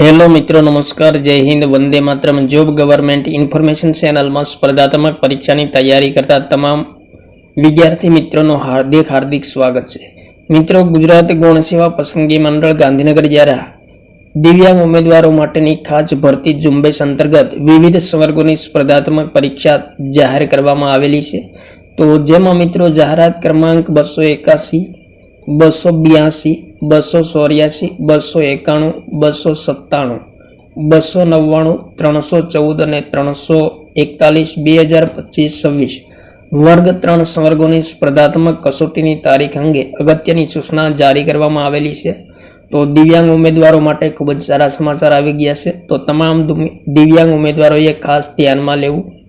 Hello મિત્રો, નમસ્કાર, Jai Hind, Vande Mataram. Job government information ચેનલમાં સ્પર્ધાત્મક પરીક્ષાની તૈયારી કરતા તમામ વિદ્યાર્થી મિત્રોનું હાર્દિક હાર્દિક સ્વાગત છે. મિત્રો, ગુજરાત ગૌણ સેવા પસંદગી મંડળ ગાંધીનગર દ્વારા દિવ્યાંગ ઉમેદવારો માટેની ખાસ ભરતી ઝુંબેશ અંતર્ગત વિવિધ સ્વર્ગોની સ્પર્ધાત્મક પરીક્ષા જાહેર કરવામાં આવેલી છે. તો જેમાં મિત્રો, જાહેરાત ક્રમાંક બસો એકાસી બસો બ્યાસી, બસો ચોર્યાસી, બસો એકાણું, બસો સત્તાણું, બસો નવ્વાણું, ત્રણસો ચૌદ અને ત્રણસો એકતાલીસ, બે હજાર પચીસ, છવ્વીસ. વર્ગ ત્રણ સંવર્ગોની સ્પર્ધાત્મક કસોટીની તારીખ અંગે અગત્યની સૂચના જારી કરવામાં આવેલી છે. તો દિવ્યાંગ ઉમેદવારો માટે ખૂબ જ સારા સમાચાર આવી ગયા છે. તો તમામ દિવ્યાંગ ઉમેદવારોએ ખાસ ધ્યાનમાં લેવું.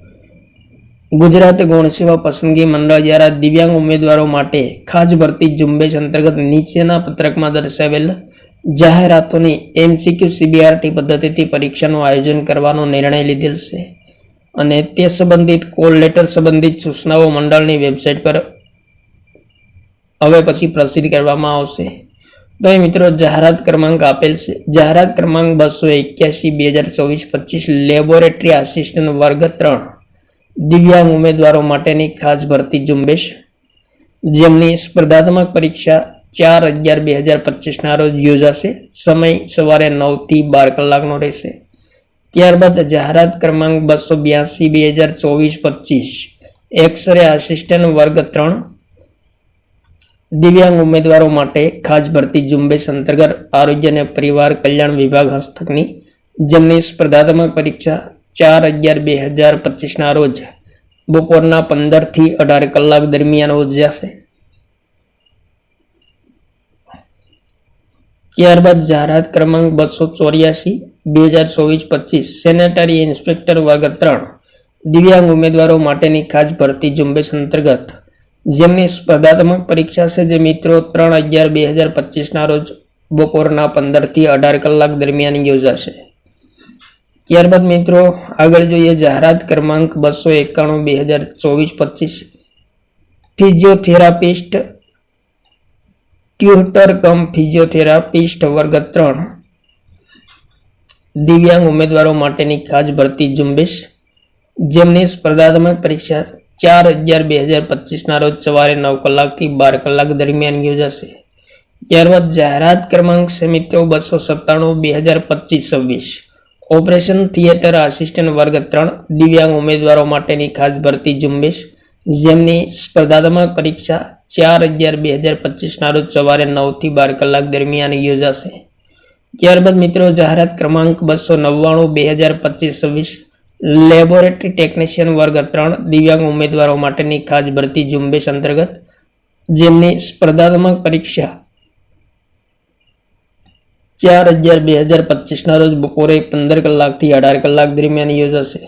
ગુજરાત ગૌણ સેવા પસંદગી મંડળ દ્વારા દિવ્યાંગ ઉમેદવારો માટે ખાસ ભરતી ઝુંબેશ અંતર્ગત નીચેના પત્રકમાં દર્શાવેલ જાહેરાતોની એમસીક્યુ સીબીઆરટી પદ્ધતિથી પરીક્ષાનું આયોજન કરવાનો નિર્ણય લીધેલ છે. અને તે સંબંધિત કોલ લેટર સંબંધિત સૂચનાઓ મંડળની વેબસાઇટ પર હવે પછી પ્રસિદ્ધ કરવામાં આવશે. તો એ મિત્રો જાહેરાત ક્રમાંક આપેલ છે. જાહેરાત ક્રમાંક બસો એક્યાસી, બે હજાર ચોવીસ, પચીસ, લેબોરેટરી આસિસ્ટન્ટ વર્ગ ત્રણ. દિવ્યાંગ ઉમેદવારો માટેની ખાસ ભરતી ઝુંબેશ, જેમની સ્પર્ધાત્મક પરીક્ષા ચાર અગિયાર બે હજાર પચીસના રોજ યોજાશે. સમય સવારે નવથી બાર કલાકનો રહેશે. ત્યારબાદ જાહેરાત ક્રમાંક બસો બ્યાસી બે હજાર ચોવીસ પચીસ, એક્સરે આસિસ્ટન્ટ વર્ગ ત્રણ. દિવ્યાંગ ઉમેદવારો માટે ખાસ ભરતી ઝુંબેશ અંતર્ગત આરોગ્ય અને પરિવાર કલ્યાણ વિભાગ હસ્તકની, જેમની સ્પર્ધાત્મક પરીક્ષા ચાર અગિયાર બે હજાર પચીસના રોજ બપોરના પંદરથી અઢાર કલાક દરમિયાન યોજાશે ત્યારબાદ જાહેરાત ક્રમાંક બસો ચોર્યાસી, બે હજાર ચોવીસ પચીસ, સેનેટરી ઇન્સ્પેક્ટર વર્ગ ત્રણ, દિવ્યાંગ ઉમેદવારો માટેની ખાસ ભરતી ઝુંબેશ અંતર્ગત, જેમની સ્પર્ધાત્મક પરીક્ષા છે જે મિત્રો ત્રણ અગિયાર બે હજાર પચીસના રોજ બપોરના પંદરથી અઢાર કલાક દરમિયાન યોજાશે. ત્યારબાદ મિત્રો, આગળ જોઈએ જાહેરાત ક્રમાંક બસો એકાણું બે હજાર ચોવીસ પચીસ. ફિઝિયોથેરાપિસ્ટ, ટ્યુટર કમ ફિઝિયોથેરાપિસ્ટ વર્ગ ત્રણ. દિવ્યાંગ ઉમેદવારો માટેની ખાસ ભરતી ઝુંબેશ. જેમની સ્પર્ધાત્મક પરીક્ષા ચાર અગિયાર બે હજાર પચીસના રોજ સવારે નવ કલાકથી બાર કલાક દરમિયાન યોજાશે. ત્યારબાદ જાહેરાત ક્રમાંક છે મિત્રો, બસો સત્તાણું બે હજાર પચીસ છવ્વીસ. ઓપરેશન થિયેટર આસિસ્ટન્ટ વર્ગ ત્રણ દિવ્યાંગ ઉમેદવારો માટેની ખાસ ભરતી ઝુંબેશ, જેમની સ્પર્ધાત્મક પરીક્ષા ચાર અગિયાર બે હજાર પચીસના રોજ સવારે નવથી બાર કલાક દરમિયાન યોજાશે. ત્યારબાદ મિત્રો, જાહેરાત ક્રમાંક બસો નવ્વાણું બે હજાર પચીસ છવ્વીસ, લેબોરેટરી ટેકનિશિયન વર્ગ ત્રણ દિવ્યાંગ ઉમેદવારો માટેની ખાસ ભરતી ઝુંબેશ અંતર્ગત, જેમની સ્પર્ધાત્મક પરીક્ષા ચાર અગિયાર બે હજાર પચીસના રોજ બપોરે પંદર કલાકથી અઢાર કલાક દરમિયાન યોજાશે.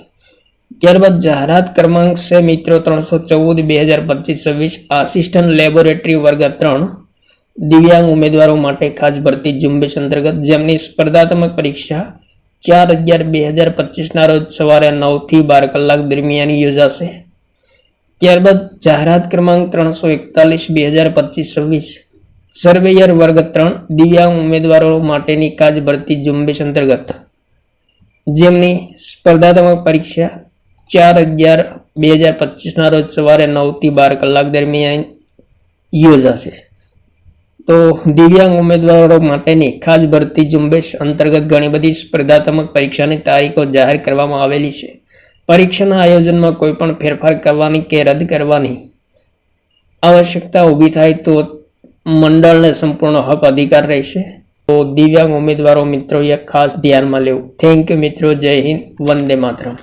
ત્યારબાદ જાહેરાત ક્રમાંક છે, મિત્રો, ત્રણસો ચૌદ, બે હજાર પચીસ, છવ્વીસ, આસિસ્ટન્ટ લેબોરેટરી વર્ગ ત્રણ, દિવ્યાંગ ઉમેદવારો માટે ખાસ ભરતી ઝુંબેશ અંતર્ગત જેમની સ્પર્ધાત્મક પરીક્ષા ચાર અગિયાર બે હજાર પચીસના રોજ સવારે નવથી બાર કલાક દરમિયાન યોજાશે. ત્યારબાદ જાહેરાત ક્રમાંક ત્રણસો એકતાલીસ, બે હજાર પચીસ, છવ્વીસ સર્વેયર વર્ગ ત્રણ, દિવ્યાંગ ઉમેદવારો માટેની કાજ ભરતી ઝુંબેશ અંતર્ગત. જેમની સ્પર્ધાત્મક પરીક્ષા ચાર અગિયાર, બે હજાર પચીસના રોજ સવારે નવથી બાર કલાક દરમિયાન યોજાશે. તો દિવ્યાંગ ઉમેદવારો માટેની ખાસ ભરતી ઝુંબેશ અંતર્ગત ઘણી બધી સ્પર્ધાત્મક પરીક્ષાની તારીખો જાહેર કરવામાં આવેલી છે. પરીક્ષાના આયોજનમાં કોઈપણ ફેરફાર કરવાની કે રદ કરવાની આવશ્યકતા ઊભી થાય તો મંડળને સંપૂર્ણ હક અધિકાર રહેશે. તો દિવ્યાંગ ઉમેદવારો મિત્રોએ ખાસ ધ્યાનમાં લેવું. થેન્ક યુ મિત્રો. જય હિન્દ. વંદે માતરમ.